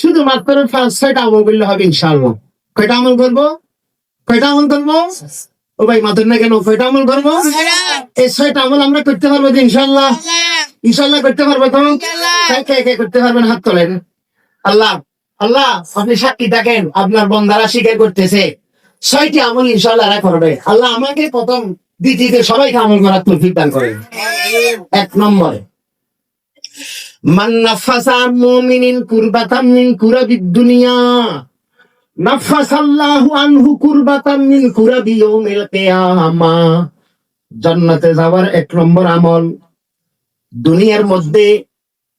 শুধুমাত্র ছয়টা আমল করলে হবে ইনশাআল্লাহ। কয়টা আমল করব? কয়টা আমল করব? ও ভাই মাথের না কেন? কয়টা আমল করব? এই ছয়টা আমল আমরা করতে পারব যে ইনশাল্লাহ ইনশাআল্লাহ। করতে পারব তো? কে কে কে করতে পারবেন? হাত তোলেন। আল্লাহ আল্লাহ আপনি সাক্ষী থাকেন আপনার বন্দারা স্বীকার করতেছে। ছয়টি আমল ইনশাল্লাহ এরা করবে। আল্লাহ আমাকে প্রথম দ্বিতীয়তে সবাইকে আমল করার তৌফিক দান করেন। এক নম্বরে। যাওয়ার এক নম্বর আমল। দুনিয়ার মধ্যে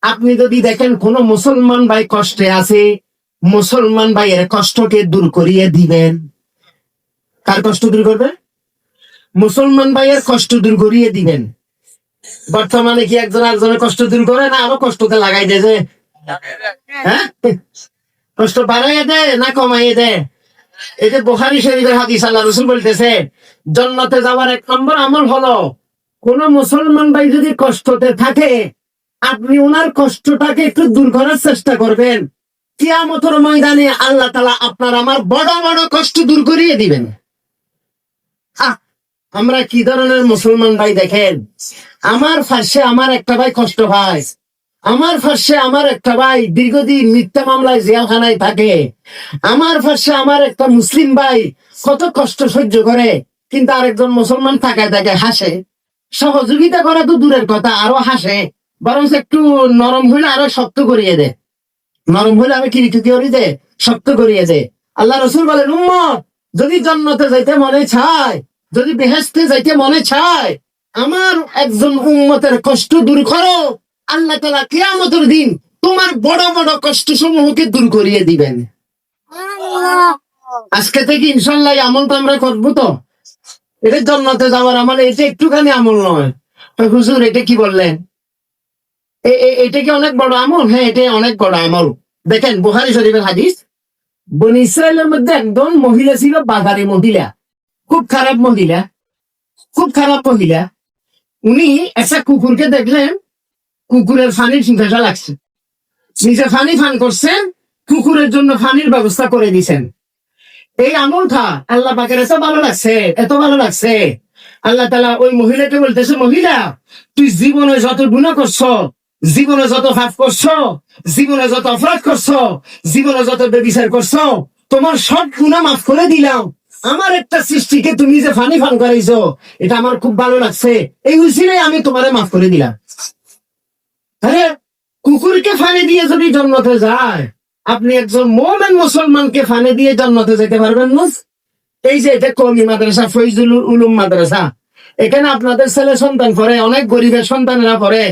আপনি যদি দেখেন কোন মুসলমান ভাই কষ্টে আছে, মুসলমান ভাইয়ের কষ্টকে দূর করিয়ে দিবেন। কার কষ্ট দূর করবে? মুসলমান ভাইয়ের কষ্ট দূর করিয়ে দিবেন। বর্তমানে কি একজন আরেকজনের কষ্ট দূর করে না আরও কষ্টতে লাগাই দেয় যে? হ্যাঁ? কষ্ট বাড়াইয়ে দেয় না কমাইয়ে দেয় এই যে বোখারি শরীফের হাদিস আল্লাহ রসুল বলতেছে, জন্নতে যাওয়ার এক নম্বর আমল হলো, কোন মুসলমান ভাই যদি কষ্টতে থাকে, আপনি ওনার কষ্টটাকে একটু দূর করার চেষ্টা করবেন। কিয়ামতের ময়দানে আল্লাহ তালা আপনার আমার বড় বড় কষ্ট দূর করিয়ে দিবেন। আমরা কি ধরনের মুসলমান ভাই দেখেন? আমার ফার্সে আমার একটা ভাই কষ্ট পায়। আমার ফার্সে আমার একটা ভাই দীর্ঘদিন মিথ্যা মামলায় জেলখানায় থাকে। আমার ফার্সে আমার একটা মুসলিম ভাই কত কষ্ট সহ্য করে, কিন্তু আরেকজন মুসলমান থাকায় তাকে হাসে। সহযোগিতা করা তো দূরের কথা, আরও হাসে। বরং একটু নরম হইলে আরও শক্ত করিয়ে দে। নরম হইলে আমি কিরিটু করি দে শক্ত করিয়ে দে। আল্লাহ রসুল বলেন, উম্মত, যদি জন্মতে যাইতে মনে চায়, যদি বেহেস্তে যাইতে মনে চায় আমার একজন উম্মতের কষ্ট দূর করো। আল্লাহ তালা কিয়ামতের দিন তোমার বড় বড় কষ্ট সমূহকে দূর করিয়ে দিবেন। আজকে থেকে ইনশাল্লাহ আমলটা আমরা করব তো। এটা জন্নতে যাওয়ার আমল এটা একটুখানি আমল নয়। হুজুর এটা কি বললেন? এটা কি অনেক বড় আমল? হ্যাঁ এটা অনেক বড় আমল। দেখেন বুহারি শরীফের হাদিস বন ইসরায়েলের মধ্যে একজন মহিলা ছিল বাজারে মহিলা। খুব খারাপ মহিলা। খুব খারাপ মহিলা। উনি একটা কুকুরকে দেখলেন কুকুরের ফানির চিন্তাটা লাগছে। নিজে ফানি ফান করছেন কুকুরের জন্য ফানির ব্যবস্থা করে দিছেন। এই আমলটা আল্লাহ পাকের এত ভালো লাগছে, এত ভালো লাগছে। আল্লাহ তালা ওই মহিলাকে বলতেছে, মহিলা, তুই জীবনে যত গুণা করছ, জীবনে যত পাপ করছ, জীবনে যত অপরাধ করছ, জীবনে যত বেবিচার করছ, তোমার সব গুণা মাফ করে দিলাম। আমার একটা সৃষ্টিকে তুমি যে ফানি ফান করাইছো, এটা আমার খুব ভালো লাগছে। এই উচিলে আমি তোমারে মাফ করে দিলাম। আরে, কুকুরকে ফানি দিয়ে যদি জন্মতে যায়, আপনি একজন মোমেন মুসলমানকে ফানি দিয়ে জন্মতে যেতে পারবেন না। এই যে এটা কমি মাদ্রাসা, ফৈজুল উলুম মাদ্রাসা। এখানে আপনাদের ছেলে সন্তান পড়ে, অনেক গরিবের সন্তানেরা পড়ে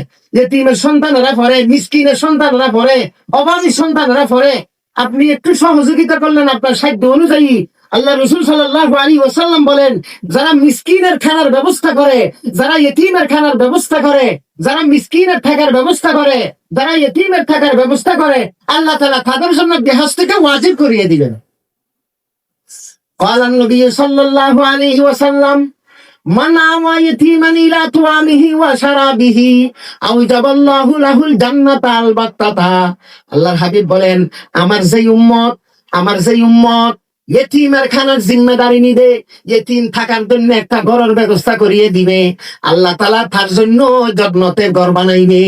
এতিমের সন্তানেরা পড়ে, মিসকিনের সন্তানেরা পড়ে অভাবী সন্তানেরা পড়ে। আপনি একটু সহযোগিতা করলেন আপনার সাধ্য অনুযায়ী আল্লাহ রসুল সাল্লাহ আলী ওসাল্লাম বলেন যারা মিসকিনের খানার ব্যবস্থা করে যারা এতিমের খানার ব্যবস্থা করে যারা মিসকিনের থাকার ব্যবস্থা করে যারা এতিমের থাকার ব্যবস্থা করে আল্লাহ তালা তাদের জন্য বেহস থেকে ওয়াজিব করিয়ে দিবেন قال النبي صلى الله عليه وسلم من آوى يتيما إلى طعامه وشرابه أوجب الله له الجنة البتة আল্লাহর হাবিব বলেন আমার যেই উম্মত আমার যেই উম্মত খানার জিম্মেদারি নিবে থাকার জন্য একটা ঘরের ব্যবস্থা করিয়ে দিবে। আল্লাহ তালা তার জন্য যত্নতে ঘর বানাইবে।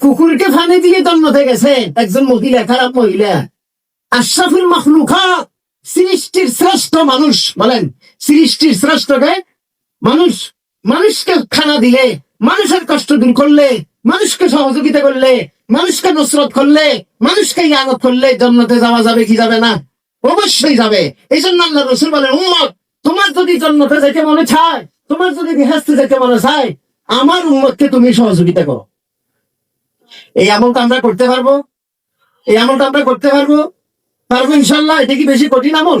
কুকুরকে ফানি দিয়ে জন্মতে গেছে। একজন মহিলা খারাপ মহিলা। আশরাফুল মখলুকাত, সৃষ্টির শ্রেষ্ঠ মানুষ, বলেন, সৃষ্টির শ্রেষ্ঠকে মানুষ। মানুষকে খানা দিলে, মানুষের কষ্ট দূর করলে, মানুষকে সহযোগিতা করলে মানুষকে নসরত করলে মানুষকে ইয়ানত করলে জন্নতে যাওয়া যাবে কি যাবে না? অবশ্যই যাবে। এই জন্য আল্লাহ রসুল বলেন উম্মত তোমার যদি জন্নতে যেতে মনে চায় তোমার যদি বিহাস্তে যেতে মনে চায় আমার উম্মতকে তুমি সহযোগিতা করো। এই আমলটা আমরা করতে পারব? এই আমলটা আমরা করতে পারব? পারব ইনশাল্লাহ এটা কি বেশি কঠিন আমল?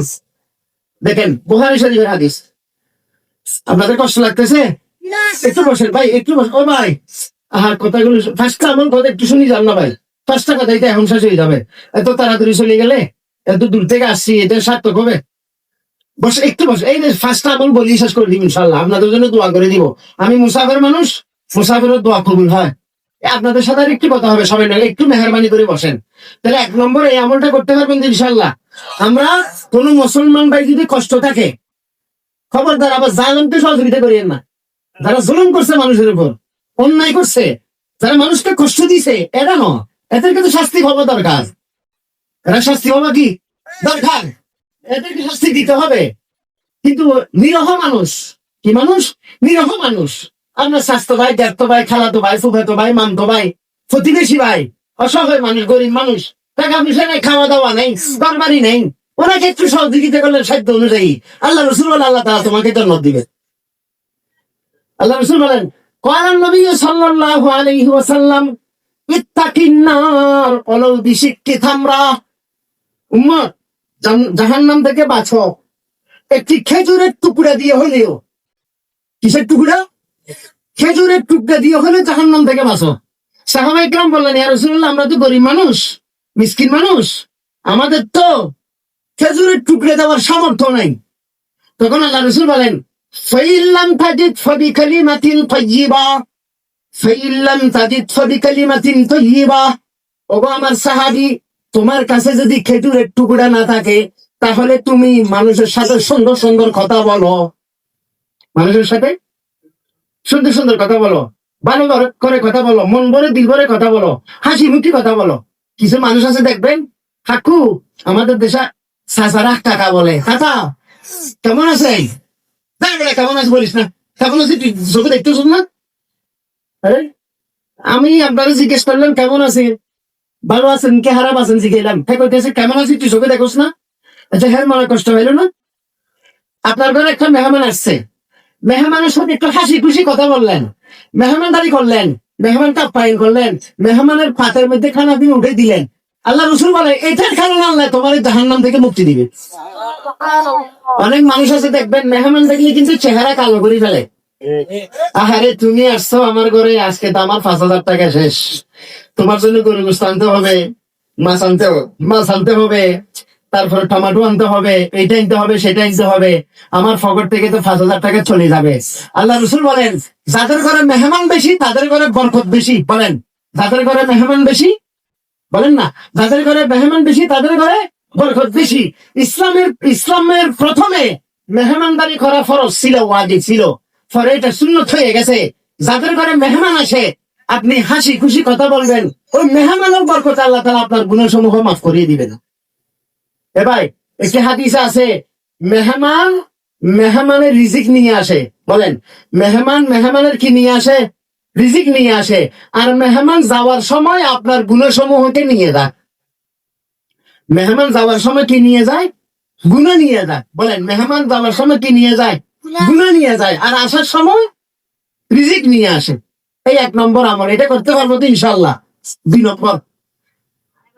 দেখেন বুহারি শরীফের হাদিস। আপনাদের কষ্ট লাগতেছে? একটু বসেন ভাই একটু বসেন। ও ভাই আহার কথাগুলো ফার্স্টটা আমল কথা একটু শুনি যান না ভাই। ফার্স্টটা কথা এটা এখন শেষ হয়ে যাবে। এত তাড়াতাড়ি চলে গেলে এত দূর থেকে আসছি এটা সার্থক হবে। বসে, একটু বসে। এই ফার্স্টটা আমল বলি শেষ করে দিব ইনশাল্লাহ আপনাদের জন্য দোয়া করে দিব। আমি মুসাফের মানুষ মুসাফেরও দোয়া কবুল হয়। আপনাদের সাথে আর একটু কথা হবে, সবাই মিলে একটু মেহরবানি করে বসেন। তাহলে এক নম্বর এই আমলটা করতে পারবেন ইনশাল্লাহ আমরা কোন মুসলমান ভাই যদি কষ্ট থাকে, খবরদার আবার জালেমকে সহযোগিতা করিয়েন না। যারা জুলুম করছে মানুষের উপর। অন্যায় করছে। যারা মানুষকে কষ্ট দিছে এরা এদের কিন্তু শাস্তি হওয়া দরকার। এরা শাস্তি হওয়া কি দরকার? এদেরকে শাস্তি দিতে হবে। কিন্তু নিরহ মানুষ, কি মানুষ? নিরহ মানুষ। আপনার স্বাস্থ্য ভাই জ্যাঠতো ভাই, খালাতো ভাই ফুফাতো ভাই মামতো ভাই, প্রতিবেশী ভাই, অসহায় মানুষ, গরিব মানুষ, টাকা পয়সা নেই খাওয়া দাওয়া নেই ঘরবাড়ি নেই। ওনাকে একটু সহযোগিতা করলেন সাধ্য অনুযায়ী? আল্লাহ রসুল আল্লাহ তারা তোমাকে জন্ম দিবে আল্লাহ রসুল বলেন কয়ান নবী সাল্লাল্লাহু আলাইহি ওয়াসাল্লাম ইত্তাকিন নার ওয়ালাউ বিশিক্কি থামরা উম্মত জাহান্নাম থেকে বাঁচো। একটি খেজুরের টুকরা দিয়ে হলেও। কিসের টুকরা? খেজুরের টুকরা দিয়ে হলে জাহান্নাম থেকে বাঁচো। সাহাবাই কেমন বললেন, ইয়া রাসূলুল্লাহ, আমরা তো গরিব মানুষ, মিসকিন মানুষ। আমাদের তো খেজুরের টুকরে দেওয়ার সামর্থ্য নাই। তখন আল্লাহ রসুল বলেন ফাইল্লাম তাজিদ ফবি কালিমাতিন তাইয়্যিবা ফাইল্লাম তাজিদ ফবি কালিমাতিন তাইয়্যিবা ওগো আমার সাহাবী, তোমার কাছে যদি খেজুরের টুকরা না থাকে, তাহলে তুমি মানুষের সাথে সুন্দর সুন্দর কথা বলো। মানুষের সাথে সুন্দর সুন্দর কথা বলো। ভালো করে- কথা বলো। মন ভরে, দিল ভরে কথা বলো। হাসি মুখি কথা বলো। কিছু মানুষ আছে দেখবেন, কাকু, আমাদের দেশে সাসারা কাকা বলে। কাকা কেমন আছে তাই বলে কেমন আছে বলিস না? কেমন আছে চোখে দেখতেছ না? আরে, আমি আপনারা জিজ্ঞেস করলাম, কেমন আছে ভালো আছেন কে খারাপ আছেন জিজ্ঞেলাম হ্যাঁ কইতেছে, কেমন আছিস তুই চোখে দেখোস না? আচ্ছা হ্যাঁ মনে কষ্ট হইল না। আপনার ঘরে একটা মেহমান আসছে। মেহমানের সাথে একটু হাসি খুশি কথা বললেন। মেহমানদারি করলেন। মেহমানটা পাইন করলেন। মেহমানের পাতের মধ্যে খানা দিয়ে উঠে দিলেন। আল্লাহ রসুল বলে এটার কারণে আল্লাহ তোমার জাহান্নাম থেকে মুক্তি দিবে। অনেক মানুষ আছে, দেখবেন, মেহমান দেখলে কিন্তু চেহারা কালো করে ফেলে। আহারে, তুমি আসছো আমার ঘরে, আজকে তো আমার পাঁচ হাজার টাকা শেষ। তোমার জন্য গরু গোস্ত আনতে হবে, মাছ আনতে মাছ আনতে হবে, তারপরে টমেটো আনতে হবে এটা আনতে হবে, সেটা আনতে হবে। আমার ফকট থেকে তো পাঁচ হাজার টাকা চলে যাবে। আল্লাহ রসুল বলেন, যাদের ঘরে মেহমান বেশি, তাদের ঘরে বরকত বেশি। বলেন, যাদের ঘরে মেহমান বেশি বলেন না, যাদের ঘরে মেহমান বেশি, তাদের ঘরে বরকত বেশি। ইসলামের ইসলামের প্রথমে মেহমানদারি করা ফরজ ছিল ওয়াজি ছিল। পরে এটা সুন্নত হয়ে গেছে। যাদের ঘরে মেহমান আসে, আপনি হাসি খুশি কথা বলবেন, ওই মেহমানের বরকত আল্লাহ তালা আপনার গুণসমূহ মাফ করিয়ে দিবেন এ ভাই, একটি হাদিসে আছে, মেহমান, মেহমানের রিজিক নিয়ে আসে। বলেন, মেহমান, মেহমানের কি নিয়ে আসে? রিজিক নিয়ে আসে আর মেহমান যাওয়ার সময় আপনার গুণসমূহকে নিয়ে যায় মেহমান যাওয়ার সময় কি নিয়ে যায় গুণ নিয়ে যায় বলেন মেহমান যাওয়ার সময় কি নিয়ে যায় গুণ নিয়ে যায় আর আসার সময় রিজিক নিয়ে আসে এই এক নম্বর আমল এটা করতে পারবো তো ইনশাল্লাহ দুই নম্বর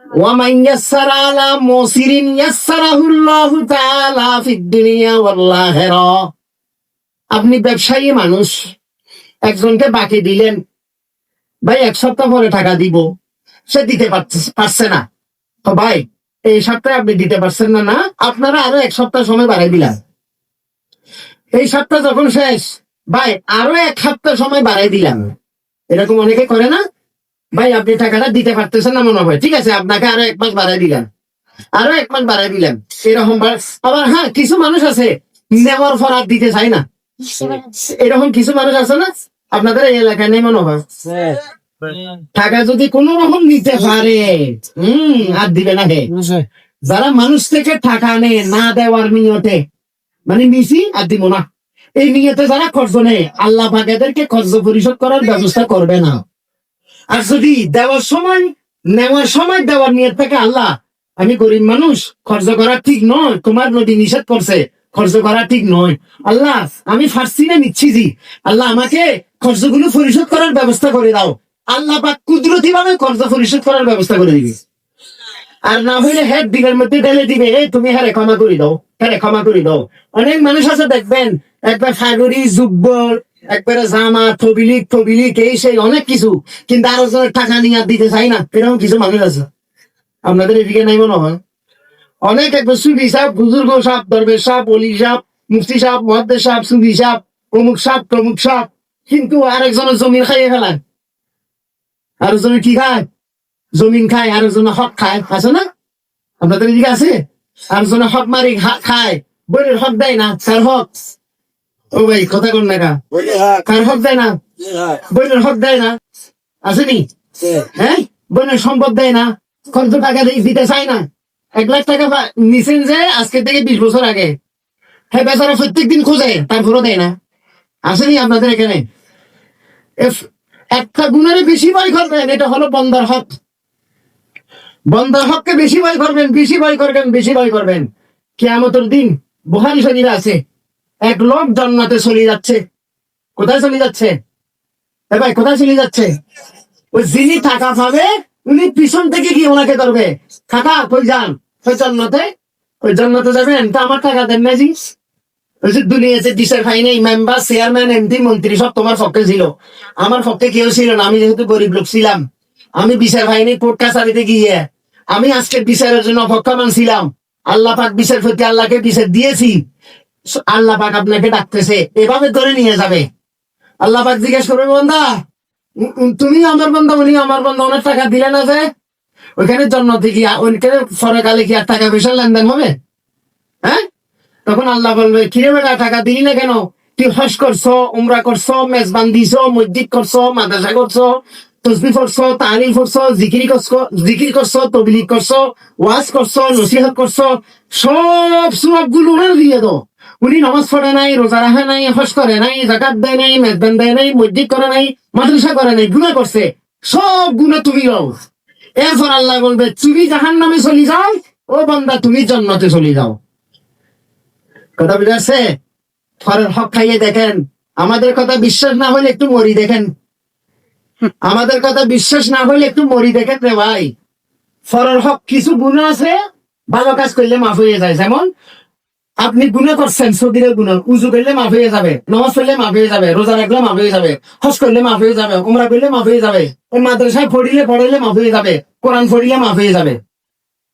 ومن يسر على موسر يسره الله تعالى في الدنيا والآخرة আপনি ব্যবসায়ী মানুষ একজনকে বাকি দিলেন। ভাই এক সপ্তাহ পরে টাকা দিব। সে দিতে পারছে- না। তো ভাই এই সপ্তাহে আপনি দিতে পারছেন না না? আপনারা আরও এক সপ্তাহ সময় বাড়াই দিলাম। এই সপ্তাহ যখন শেষ ভাই আরও এক সপ্তাহ সময় বাড়াই দিলাম। এরকম অনেকে করে না? ভাই আপনি টাকাটা দিতে পারতেছেন না মনে হয়। ঠিক আছে আপনাকে আরও এক মাস বাড়াই দিলাম। আরও এক মাস বাড়াই দিলাম। এরকম বার- আবার হ্যাঁ কিছু মানুষ আছে নেওয়ার পর আর দিতে চায় না। এরকম কিছু মানুষ আছে না? আপনাদের এই এলাকায় নেই মনে হয়? টাকা যদি কোন রকম নিতে পারে হম আর দিবে না হে। যারা মানুষ থেকে টাকা নেয় না দেওয়ার নিয়তে মানে নিছি আর দিব না। এই নিয়তে যারা খরচ নেয় আল্লাহ পাক এদেরকে খরচ পরিশোধ করার ব্যবস্থা করবে না। আর যদি দেওয়ার সময় নেওয়ার সময় দেওয়ার নিয়ত থাকে আল্লাহ আমি গরিব মানুষ খরচ করা ঠিক নয় তোমার নদী নিষেধ করছে খরচ করা ঠিক নয়। আল্লাহ, আমি ফার্সি না নিচ্ছি জি। আল্লাহ, আমাকে খরচগুলো পরিশোধ করার ব্যবস্থা করে দাও। আল্লাহ পাক কুদরতি ভাবে খরচ পরিশোধ করার ব্যবস্থা করে দিবি। আর না হইলে হেড দিকের মধ্যে ঢেলে দিবে, এই, তুমি হ্যাঁ ক্ষমা করে দাও। হ্যাঁ ক্ষমা করে দাও। অনেক মানুষ আছে, দেখবেন, একবার ফাগরি জুব্বর একবারে জামা, থবিলিক থবিলিক, এই সেই অনেক কিছু। কিন্তু আরও টাকা নিয়ে দিতে চাই না, এরকম কিছু মানুষ আছে। আপনাদের এদিকে নাই মনে হয়? অনেক একবার সুবি সাহেব বুজুর্গ সাহেব দরবেশ সাহেব অলি সাহেব মুফতি সাহেব মহাদ্দের সাহেব সুবি সাহেব অমুক সাহেব তমুক সাহেব কিন্তু আরেকজনের জমির খাইয়ে ফেলায়। আর জনে কি খায়? জমিন খায় আর জনে হক খায়। আছে না? আপনাদের এদিকে আছে? আর জনে হক মারি খায়। বইয়ের হক দেয় না তার হক। ও ভাই কথা কোন না কার হক। দেয় না। বইয়ের হক দেয় না। আসেনি হ্যাঁ? বোনের সম্পদ দেয় না। কত টাকা দিতে চায় না। এক লাখ টাকা নিছেন যে আজকে থেকে বিশ বছর আগে। হ্যাঁ বেচারা প্রত্যেক দিন খোঁজে তারপরও দেয় না। আসেনি আপনাদের এখানে? একটা গুণের বেশি ভয় করবেন, এটা হলো বন্দার হক। বন্দার হককে বেশি ভয় করবেন, বেশি ভয় করবেন, বেশি ভয় করবেন। কেয়ামতের দিন বুহারি শরীর আছে। এক লোক জান্নাতে চলে যাচ্ছে। কোথায় চলে যাচ্ছে? ভাই, কোথায় চলে যাচ্ছে? ওই যিনি টাকা পাবে, উনি পিছন থেকে গিয়ে ওনাকে ধরবে। টাকা কই যান? ওই জন্মতে ওই জন্মতে যাবেন তা আমার টাকা দেন না জি ওই যে দুনিয়াতে দিশার ভাই নেই মেম্বার চেয়ারম্যান এমপি মন্ত্রী, সব তোমার পক্ষে ছিল। আমার পক্ষে কেউ ছিল না, আমি যেহেতু গরিব লোক ছিলাম। আমি বিচার ভাই নেই কোর্ট কাছারিতে গিয়ে, আমি আজকে বিচারের জন্য অপেক্ষমান ছিলাম আল্লাহ পাক বিচার প্রতি আল্লাহকে বিচার দিয়েছি। আল্লাহ পাক আপনাকে ডাকতেছে, এভাবে ধরে নিয়ে যাবে। আল্লাহ পাক জিজ্ঞেস করবে বন্ধা তুমি আমার বন্ধা উনি আমার বন্ধা অনেক টাকা দিলে না যে? ওইখানে জন্ম থেকে ওইখানে পরকালে কি আর টাকা পয়সা লেনদেন হবে? হ্যাঁ? তখন আল্লাহ বলবে, কিরে বেটা, টাকা দিলি না কেন? তুই হস করছ, উমরা করছ, মেজবান দিছো, মসজিদ করছ, মাদ্রাসা করছ, তসবি করছ তালিম করছ জিকিরি করছ, জিকির করছ, তবলিগ করছ, ওয়াজ করছ, নসিহত করছ, সবগুলো ওনার দিয়ে দাও। উনি নামাজ পড়ে নাই, রোজা রাখে নাই হস করে নাই জাকাত দেয় নাই, মেজবান দেয় নাই, মসজিদ করে নাই, মাদ্রাসা করে নাই গুণা করছে সব গুণা তুমি লও এরপর আল্লাহ বলবে, তুমি জাহান নামে চলে যাও, ও বন্দা, তুমি জন্মতে চলে যাও। কথা বুঝে আসছে? ফরের হক খাইয়ে দেখেন, আমাদের কথা বিশ্বাস না হলে একটু মরি দেখেন। আমাদের কথা বিশ্বাস না হলে একটু মরি দেখেন রে ভাই। ফরের হক কিছু গুণ আছে, ভালো কাজ করলে মাফ হয়ে যায়, যেমন আপনি গুণে করছেন সদিরে গুণ। উজু করলে মাফ হয়ে যাবে নমাজ পড়লে মাফ হয়ে যাবে রোজা রাখলে মাফ হয়ে যাবে হজ করলে মাফ হয়ে যাবে উমরা করলে মাফ হয়ে যাবে মাদ্রাসায় পড়িলে পড়াইলে মাফ হয়ে যাবে কোরআন পড়িলে মাফ হয়ে যাবে।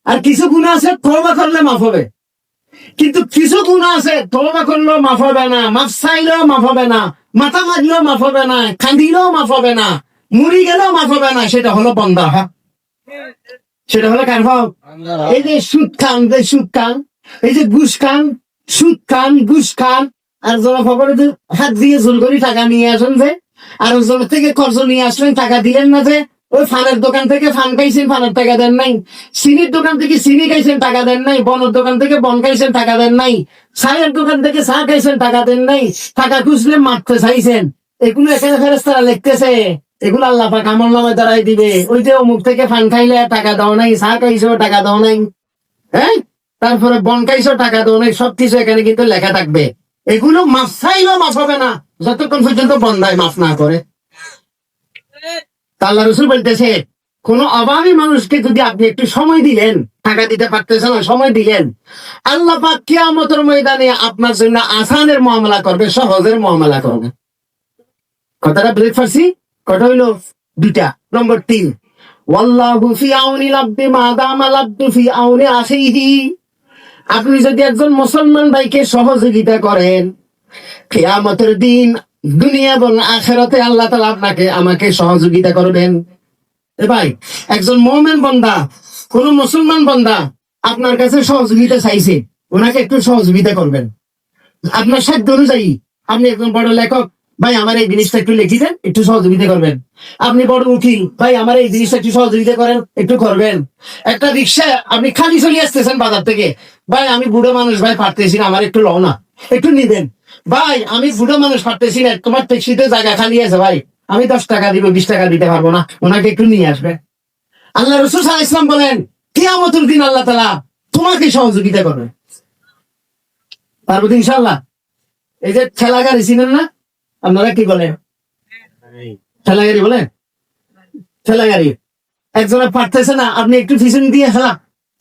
আর কিছু গুণ আছে তওবা করলে মাফ হবে। কিন্তু কিছু গুণ আছে তওবা করলেও মাফ হবে না মাফ চাইলেও মাফ হবে না মাথা মারলেও মাফ হবে না কান্দিলেও মাফ হবে না মুড়ি গেলেও মাফ হবে না সেটা হলো বন্ধা সেটা হলো কার এই যে সুদ খান যে সুদ খান এই যে ঘুষ খান, সুদ খান, ঘুষ খান, আর যারা খবরে হাত দিয়ে জোর করে টাকা নিয়ে আসেন যে, আর ওজন থেকে খরচ নিয়ে আসলেন, টাকা দিলেন না যে, ওই ফানের দোকান থেকে ফান খাইছেন, ফানের টাকা দেন নাই। চিনির দোকান থেকে চিনি খাইছেন, টাকা দেন নাই। বনের দোকান থেকে বন খাইছেন, টাকা দেন নাই। চায়ের দোকান থেকে চা খাইছেন, টাকা দেন নাই। টাকা খুঁজলে মারতে চাইছেন। এগুলো এখানে ফেরেস্তারা লিখতেছে। এগুলো আল্লাহ পাক আমল নামে দাঁড়াই দিবে। ওই যে অমুক থেকে ফান খাইলে টাকা দাও নাই চা খাইছো, টাকা দাও নাই। হ্যাঁ? তারপরে বন খাইছো টাকা দাও নাই সবকিছু এখানে কিন্তু লেখা থাকবে। এগুলো মাফ চাইলেও মাফ হবে না। যতক্ষণ পর্যন্ত বন্দায় মাফ না করে। তা আল্লাহ রসুল বলতেছে, কোন অভাবী মানুষকে যদি আপনি একটু সময় দিলেন, টাকা দিতে পারতেছেন সময় দিলেন, আল্লাহ কিয়ামতের ময়দানে আপনার জন্য আসানের মামলা করবে, সহজের মামলা করবে। কথাটা বুঝতে পারছি? কটা হইল দুটা নম্বর তিন, ওয়াল্লাহু ফি আউনি লাব্দি মা দামা লাব্দু ফি আউনি আখিহি আপনি যদি একজন মুসলমান ভাইকে সহযোগিতা করেন, কিয়ামতের দিন দুনিয়া এবং আখেরাতে আল্লাহ তাআলা আপনাকে আমাকে সহযোগিতা করবেন। ভাই, একজন মোমেন বন্দা, কোন মুসলমান বন্দা আপনার কাছে সহযোগিতা চাইছে, ওনাকে একটু সহযোগিতা করবেন। আপনার সাধ্য অনুযায়ী, আপনি একজন বড় লেখক ভাই, আমার এই জিনিসটা একটু লিখি দেন, একটু সহযোগিতা করবেন। আপনি বড় উকিল, ভাই, আমার এই জিনিসটা একটু সহযোগিতা করেন, একটু করবেন। একটা রিক্সা, আপনি খালি চলে আসতেছেন বাজার থেকে। ভাই, আমি বুড়ো মানুষ, ভাই, পারতেছি না, আমার একটু লও না একটু নিবেন। ভাই, আমি বুড়ো মানুষ, পারতেছি না, তোমার ট্যাক্সিতে জায়গা খালি আছে, ভাই। আমি দশ টাকা দিব, বিশ টাকা দিতে পারব না, ওনাকে একটু নিয়ে আসবে আল্লাহ রসুল সাল ইসলাম বলেন কিয়ামতের দিন আল্লাহ তালা তোমাকে সহযোগিতা করবে। পারব তো ইনশাল্লাহ এই যে ঠেলা গাড়ি না? আপনারা কি বলেন? ঠেলা গাড়ি বলেন? ঠেলা গাড়ি একজনে পারতেছে না আপনি একটু ফিসন দিয়ে খেলা।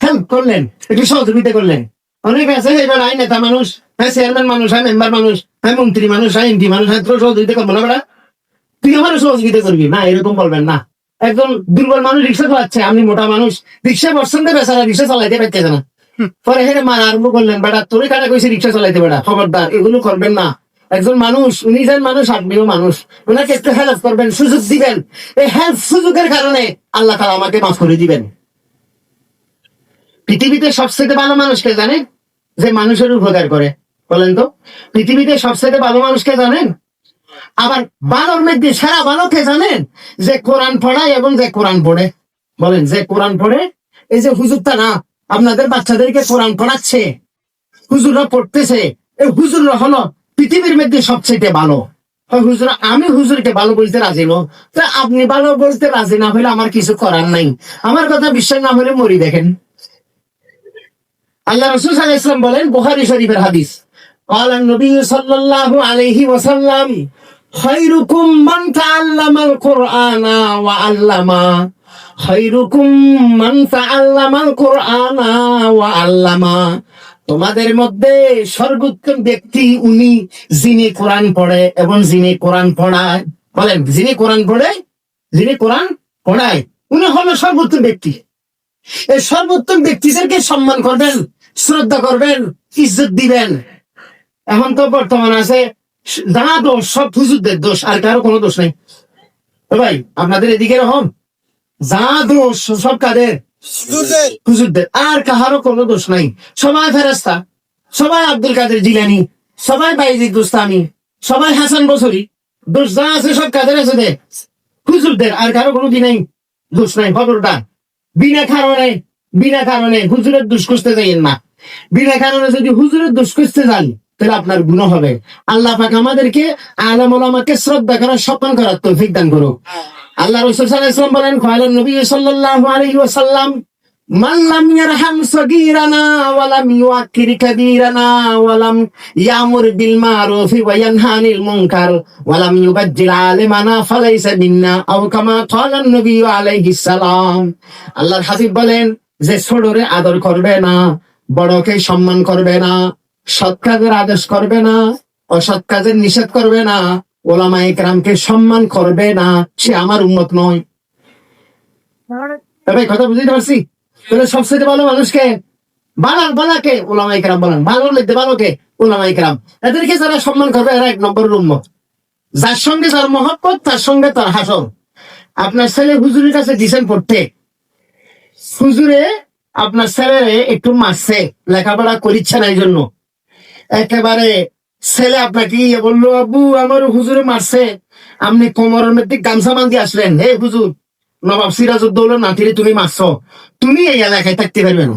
হেল্প করলেন। একটু সহযোগিতা করলেন। অনেক আছে এবার আই নেতা মানুষ হ্যাঁ চেয়ারম্যান মানুষ হ্যাঁ মেম্বার মানুষ হ্যাঁ মন্ত্রী মানুষ হ্যাঁ এমপি মানুষ হ্যাঁ তোর সহযোগিতা করব না বেড়া। তুই আমার সহযোগিতা করবি। না এরকম বলবেন না। একজন দুর্বল মানুষ রিক্সা চালাচ্ছে আপনি মোটা মানুষ রিক্সা বসছেন তো বেচারা রিক্সা চালাইতে পারতেছে না। পরে হেরে মার আরম্ভ করলেন বেটা তোর কাটা কইছে রিক্সা চালাইতে বেড়া খবরদার এগুলো করবেন না। একজন মানুষ, উনি যেন মানুষ, আপনিও মানুষ। ওনাকে একটু হেল্প করবেন, সুযোগ দিবেন। এই হেল্প সুযোগের কারণে আল্লাহ তালা আমাকে মাফ করে দিবেন। পৃথিবীতে সবচেয়ে ভালো মানুষকে জানেন? যে মানুষের উপকার করে। বলেন তো, পৃথিবীতে সবচেয়ে ভালো মানুষকে জানেন? আবার ভালোর মধ্যে সেরা ভালোকে জানেন? যে কোরআন পড়ায় এবং যে কোরআন পড়ে। বলেন, যে কোরআন পড়ে, এই যে হুজুরটা না আপনাদের বাচ্চাদেরকে কোরআন পড়াচ্ছে। হুজুররা পড়তেছে। এই হুজুররা হলো পৃথিবীর মধ্যে সবচেয়ে ভালো হয় হুজুর আমি হুজুরকে ভালো বলতে রাজি নো তা আপনি ভালো বলতে রাজি না হলে আমার কিছু করার নাই আমার কথা বিশ্বাস না হলে মরি দেখেন আল্লাহ রসুল সাল্লাল্লাহু আলাইহি ওয়াসাল্লাম বলেন বুখারী শরীফের হাদিস قال النبي صلى الله عليه وسلم خيركم من تعلم القرآن وعلمه خيركم من تعلم القرآن وعلمه তোমাদের মধ্যে সর্বোত্তম ব্যক্তি উনি যিনি কোরআন পড়ে এবং যিনি কোরআন পড়ায়। বলেন, যিনি কোরআন পড়ে, যিনি কোরআন পড়ায়, উনি হলো সর্বোত্তম ব্যক্তি। এই সর্বোত্তম ব্যক্তিদেরকে সম্মান করবেন, শ্রদ্ধা করবেন, ইজ্জত দিবেন। এখন তো বর্তমান আছে যা দোষ, সব হুজুরদের দোষ, আর কারও কোনো দোষ নেই। ভাই, আপনাদের এদিকে এরকম? যা দোষ সব কাদের হুজুরদের আর কাহারও কোনো দোষ নাই। সবাই ফেরাস্তা সবাই আব্দুল কাদের জিলানি। সবাই বাইজিদ দুস্তামি সবাই হাসান বসরি দোষ যা আছে সব কাদের আছে দে। হুজুরদের আর কারও কোনো কি নাই। দোষ নাই খবরদার। বিনা কারণে বিনা কারণে হুজুরের দোষ খুঁজতে যাইয়েন না। বিনা কারণে যদি হুজুরের দোষ খুঁজতে যান তাহলে আপনার গুণ হবে। আল্লাহ পাক আমাদেরকে আলম শ্রদ্ধা করার স্বপ্ন করার তৌফিক দান করুক। আল্লাহ রসুল সাল্লাল্লাহু বলেন নবী ওয়াসাল্লাম, মান ইয়ারহাম সগীরানা ওয়া লাম ইউআক্কির কাবীরানা ওয়া লাম ইয়ামুর বিল ওয়া মুনকার ওয়া লাম ইউবাজ্জিল আলিমানা ফালাইসা মিন্না আও কামা ক্বালা নবী আলাইহিস সালাম। আল্লাহর হাবিব বলেন, যে ছোটরে আদর করবে না, বড়কে সম্মান করবে না সৎ কাজের আদেশ করবে না অসৎ কাজের নিষেধ করবে না ওলামা একরামকে সম্মান করবে না সে আমার উন্মত নয়। ভাই কথা বুঝতে পারছি? তাহলে সবচেয়ে ভালো মানুষকে বালার বালাকে ওলামা একরাম বলেন ভালোর মধ্যে ভালোকে ওলামা একরাম। এদেরকে যারা সম্মান করবে এরা এক নম্বরের উন্মত যার সঙ্গে যার মহব্বত তার সঙ্গে তার হাসর। আপনার ছেলে হুজুরের কাছে দিছেন পড়তে। হুজুরে আপনার ছেলে একটু মারছে লেখাপড়া করিচ্ছে না এই জন্য একেবারে ছেলে আপনাকে ইয়ে বলল, আব্বু আমার হুজুরে মারছে। আপনি কোমরের মধ্যে গামছা বান্ধি আসলেন। হে হুজুর, নবাব সিরাজউদ্দৌলা নাতিরে তুমি মারছ। তুমি এই এলাকায় থাকতে পারবে না।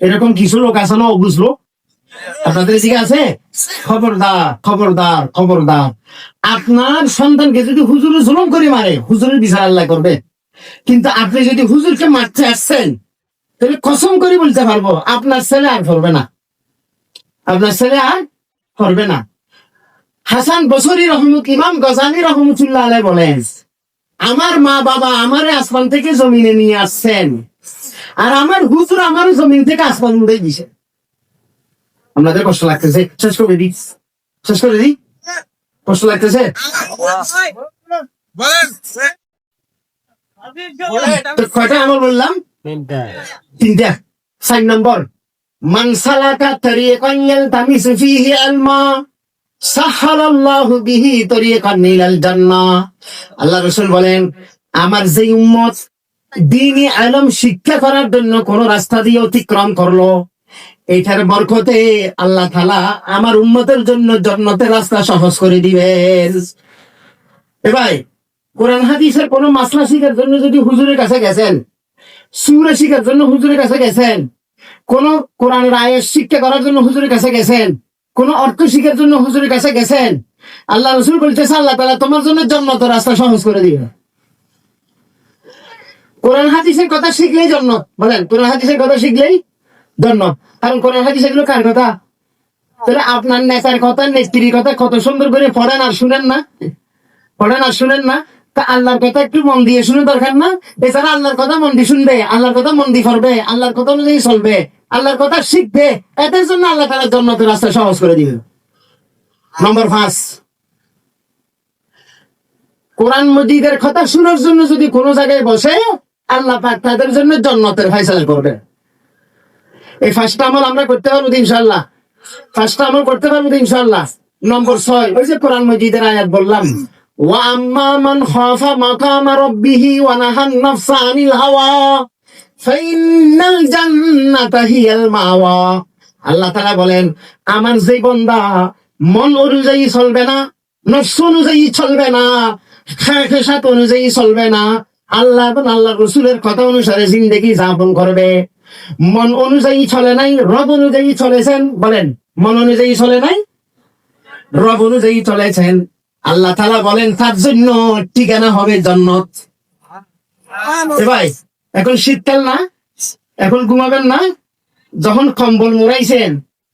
এরকম কিছু লোক আছে না বুঝলো আপনাদের এদিকে আছে? খবরদার খবরদার খবরদার। আপনার সন্তানকে যদি হুজুরে জুলুম করে মারে, হুজুরের বিচার আল্লাহ করবে। কিন্তু আপনি যদি হুজুরকে মারতে আসছেন, তাহলে কসম করে বলতে পারব, আপনার ছেলে আর করবে না। আপনার ছেলে আর করবে না। হাসান বসরি রহমত ইমাম গজানি রহমতুল্লাহ আলাই বলেন আমার মা বাবা আমারে আসমান থেকে জমিনে নিয়ে আসছেন আর আমার হুজুর আমার জমিন থেকে আসমান উড়ে দিছে। আপনাদের কষ্ট লাগতেছে? শেষ করে দিই। শেষ করে দিই? কষ্ট লাগতেছে? কয়টা আমল বললাম? তিনটা। চার নম্বর। মান সালাকা তরিকান ইয়ালতামিসু ফিহি ইলমা সাহালাল্লাহু বিহি তরিকান ইলাল জান্নাহ আল্লাহ রাসূল বলেন, আমার যে উম্মত দিনী আলম শিক্ষা করার জন্য কোন রাস্তা দিয়ে অতিক্রম করল এইটার বরকতে আল্লাহ তাআলা আমার উম্মতের জন্য জান্নাতের রাস্তা সহজ করে দিবেন। এ ভাই, কোরআন হাদিসের কোন মাসলা শিখার জন্য যদি হুজুরের কাছে গেছেন, সুরে শিখার জন্য হুজুরের কাছে গেছেন কোন কোরআনের আয়ের শিক্ষা করার জন্য হুজুরের কাছে গেছেন? কোন অর্থ শিখার জন্য হুজুরের কাছে গেছেন? আল্লাহ রসুল বলতেছে, আল্লাহ তালা তোমার জন্য জন্নত রাস্তা সহজ করে দিবে। কোরআন হাদিসের কথা শিখলেই জন্ম বলেন, কোরআন হাদিসের কথা শিখলেই জন্নত। কারণ কোরআন হাদিস এগুলো কার কথা? তাহলে আপনার নেতার কথা, নেত্রীর কথা কত সুন্দর করে পড়েন আর শুনেন না? পড়েন আর শুনেন না? আল্লাহর কথা একটু মন দিয়ে শুনে দরকার না। এছাড়া আল্লাহর কথা মন দিয়ে শুনবে, আল্লাহর কথা মন দিয়ে করবে, আল্লাহর কথা অনুযায়ী চলবে, আল্লাহর কথা শিখবে। এদের জন্য আল্লাহ তালা জন্নতের রাস্তা সহজ করে দিবে। নম্বর পাঁচ। কোরআন মজিদের কথা শোনার জন্য যদি কোনো জায়গায় বসে, আল্লাহ পাক তাদের জন্য জন্নতের ফাইসাল করবে। এই ফার্স্ট আমল আমরা করতে পারব ইনশাল্লাহ ফার্স্ট আমল করতে পারব ইনশাল্লাহ নম্বর ছয়, ওই যে কোরআন মজিদের আয়াত বললাম। মান খাফা মাকামা রাব্বিহি ওয়া নাহান নাফসা আনিল হাওয়া ফাইন্নাল জান্নাতা হিয়াল মাওয়া আল্লাহ তাআলা বলেন, আমার যে বান্দা মন অনুযায়ী চলবে না, নফস অনুযায়ী চলবে না খেসাত অনুযায়ী চলবে না, আল্লাহ এবং আল্লাহ রসুলের কথা অনুসারে জিন্দগি যাপন করবে। মন অনুযায়ী চলে নাই, রব অনুযায়ী চলেছেন, বলেন, মন অনুযায়ী চলে নাই, রব অনুযায়ী চলেছেন। আল্লাহ তালা বলেন তার জন্য ঠিকানা হবে জন্নত। ভাই এখন শীতকাল না? এখন ঘুমাবেন না? যখন কম্বল মুড়াইছেন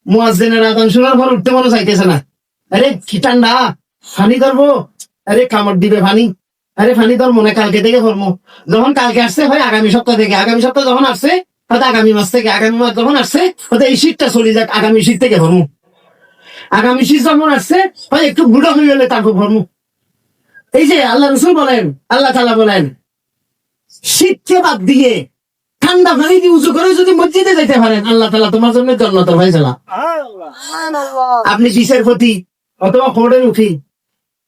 মুয়াজ্জিনের আদান শোনার পর উঠতে মনে চাইতেছে না। আরে কি ঠান্ডা? ফানি ধরবো? আরে কামড় দিবে ফানি। আরে ফানি ধর মনে কালকে থেকে ধরবো। যখন কালকে আসছে হয় আগামী সপ্তাহ থেকে। আগামী সপ্তাহ যখন আসছে হয়তো আগামী মাস থেকে আগামী মাস যখন আসছে হয়তো এই শীতটা চলে যাক আগামী শীত থেকে ধরবো। আগামী যখন আসছে হয় একটু বুড়ো হয়ে গেলে তারপর ধরবো এই যে আল্লাহ রসুল বলেন আল্লাহ তালা বলেন শীতকে বাদ দিয়ে ঠান্ডা পানি দিয়ে উঁচু করে যদি মসজিদে যেতে পারেন আল্লাহ তালা তোমার জন্য জন্নত হয়েছিল আপনি কিসের প্রতি অথবা ফোর্ডের উঠি।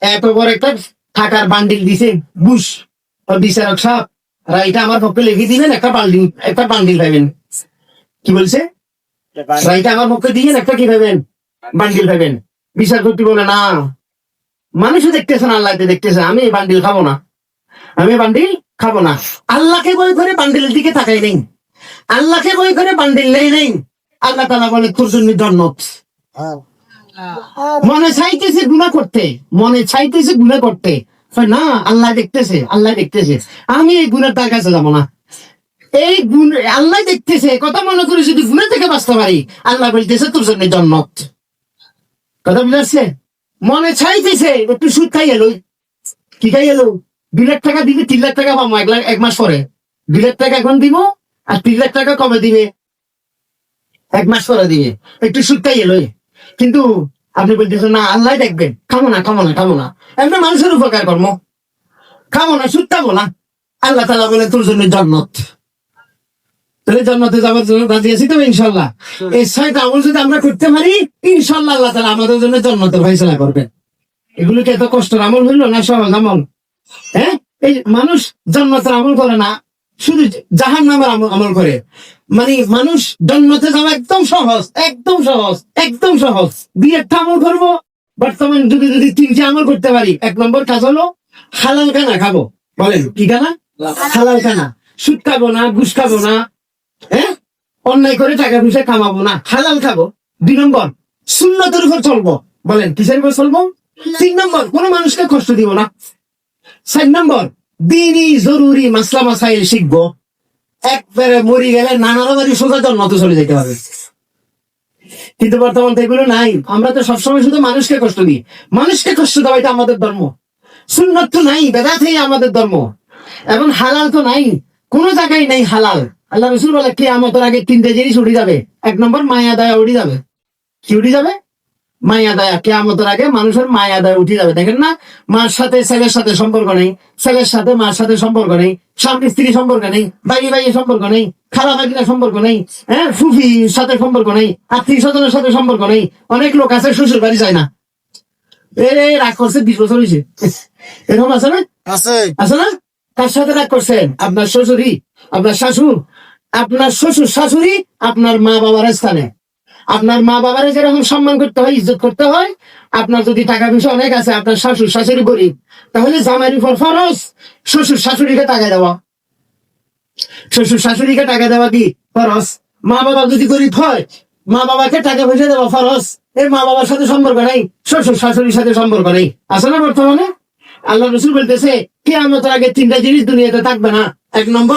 এত বড় একটা টাকার বান্ডিল দিছে বুশ। বিচারক সাহেব রাইটা আমার পক্ষে লিখে দিবেন একটা বান্ডিল একটা বান্ডিল পাবেন কি বলছে? রাইটা আমার পক্ষে দিবেন একটা কি পাবেন বান্ডিল পাবেন বিচারপতি বলে, না, মানুষও দেখতেছে না, আল্লাহতে দেখতেছে, আমি বান্ডিল খাব না। আমি বান্ডিল খাব না। আল্লাহকে বই করে বান্ডিলের দিকে তাকাই নেই? আল্লাহকে বই করে বান্ডিল নেই নেই? আল্লাহ তালা বলে, তোর জন্য জন্নত। মনে চাইতেছে গুণা করতে, মনে চাইতেছে গুণা করতে। না, আল্লাহ দেখতেছে আল্লাহ দেখতেছে। আমি এই গুণের তার কাছে যাব না। এই গুণ আল্লাহ দেখতেছে, কথা মনে করে যদি গুণা থেকে বাঁচতে পারি, আল্লাহ বলতেছে, তোর জন্য জন্নত। কথা বুঝাচ্ছে মনে চাইতেছে, একটু সুদ খাই এলো কি খাই এলো দুই লাখ টাকা দিবে, তিন লাখ টাকা পাবো এক লাখ এক মাস পরে। দুই লাখ টাকা এখন দিব, আর তিন লাখ টাকা কবে দিবে? এক মাস পরে দিবে। একটু সুদ খাই এলো কিন্তু আপনি বলতেছেন, না, আল্লাহ দেখবেন। খাব না খাব না খাব না। একটা মানুষের উপকার কর্ম। খাব না, সুদ খাব না। আল্লাহ তালা বলে, তোর জন্য জন্নত। তাহলে জন্নতে যাওয়ার জন্য রাজি আছি তো ইনশাল্লাহ এই ছয়টা আমল যদি আমরা করতে পারি ইনশাল্লাহ আল্লাহ তালা আমাদের জন্য জন্নতে ফয়সলা করবেন এগুলো কি এত কষ্টের আমল হইল না সহজ আমল? হ্যাঁ? এই মানুষ জন্নতের আমল করে না শুধু জাহান নামের আমল আমল করে। মানে মানুষ জন্মতে যাওয়া একদম সহজ একদম সহজ একদম সহজ। বিয়ের আমল করব বর্তমান যুগে যদি তিনটে আমল করতে পারি এক নম্বর কাজ হলো হালাল খানা খাব। বলেন কি খানা? হালাল খানা। সুদ খাব না ঘুষ খাব না হ্যাঁ অন্যায় করে টাকা পয়সা কামাবো না, হালাল খাব। দুই নম্বর শূন্যতের উপর চলবো। বলেন, কিসের উপর চলবো? তিন নম্বর, কোনো মানুষকে কষ্ট দিব না। চার নম্বর, দিনই জরুরি মাসলা মাসাইল শিখব। একবারে মরি গেলে নানার বাড়ি সোজা জন্মত চলে যেতে হবে। কিন্তু বর্তমান তো এগুলো নাই। আমরা তো সবসময় শুধু মানুষকে কষ্ট দিই। মানুষকে কষ্ট দেওয়া এটা আমাদের ধর্ম। সুন্নত তো নাই, বেদাতেই আমাদের ধর্ম। এবং হালাল তো নাই। কোনো জায়গায় নাই হালাল। আল্লাহ রসুল বলে কে আমাদের আগে তিনটে জিনিস উঠে যাবে। এক নম্বর মায়া দায়া উঠে যাবে। কি উঠে যাবে? মায়া দায়া। কে আমাদের আগে মানুষের মায়া দায়া উঠে যাবে। দেখেন না মার সাথে ছেলের সাথে সম্পর্ক নেই ছেলের সাথে মার সাথে সম্পর্ক নেই স্বামী স্ত্রী সম্পর্ক নেই বাইরে বাইরে সম্পর্ক নেই খালা বাগিনা সম্পর্ক নেই হ্যাঁ ফুফির সাথে সম্পর্ক নেই আত্মীয় স্বজনের সাথে সম্পর্ক নেই অনেক লোক আছে শ্বশুর বাড়ি যায় না। এ রাগ করছে বিশ বছর হয়েছে। এরকম আছে না? আছে। আছে না? কার সাথে রাগ করছেন? আপনার শ্বশুরই আপনার শাশুড় আপনার শ্বশুর, শাশুড়ি আপনার মা বাবার স্থানে। আপনার মা বাবার যেরকম সম্মান করতে হয়, ইজ্জত করতে হয়, আপনার যদি টাকা পয়সা অনেক আছে, আপনার শাশুড়, শাশুড়ি গরিব, তাহলে জামাইয়ের উপর ফরজ শ্বশুর, শাশুড়িকে টাকা দেওয়া। শ্বশুর, শাশুড়িকে টাকা দেওয়া কি? ফরজ। মা বাবা যদি গরিব হয়, মা বাবাকে টাকা পয়সা দেওয়া ফরজ। এর মা বাবার সাথে সম্পর্ক নেই, শ্বশুর, শাশুড়ির সাথে সম্পর্ক নেই। আছে না বর্তমানে? আল্লাহ রসুল বলতেছে কে আমাদের আগে তিনটা জিনিস দুনিয়াতে থাকবে না। এক নম্বর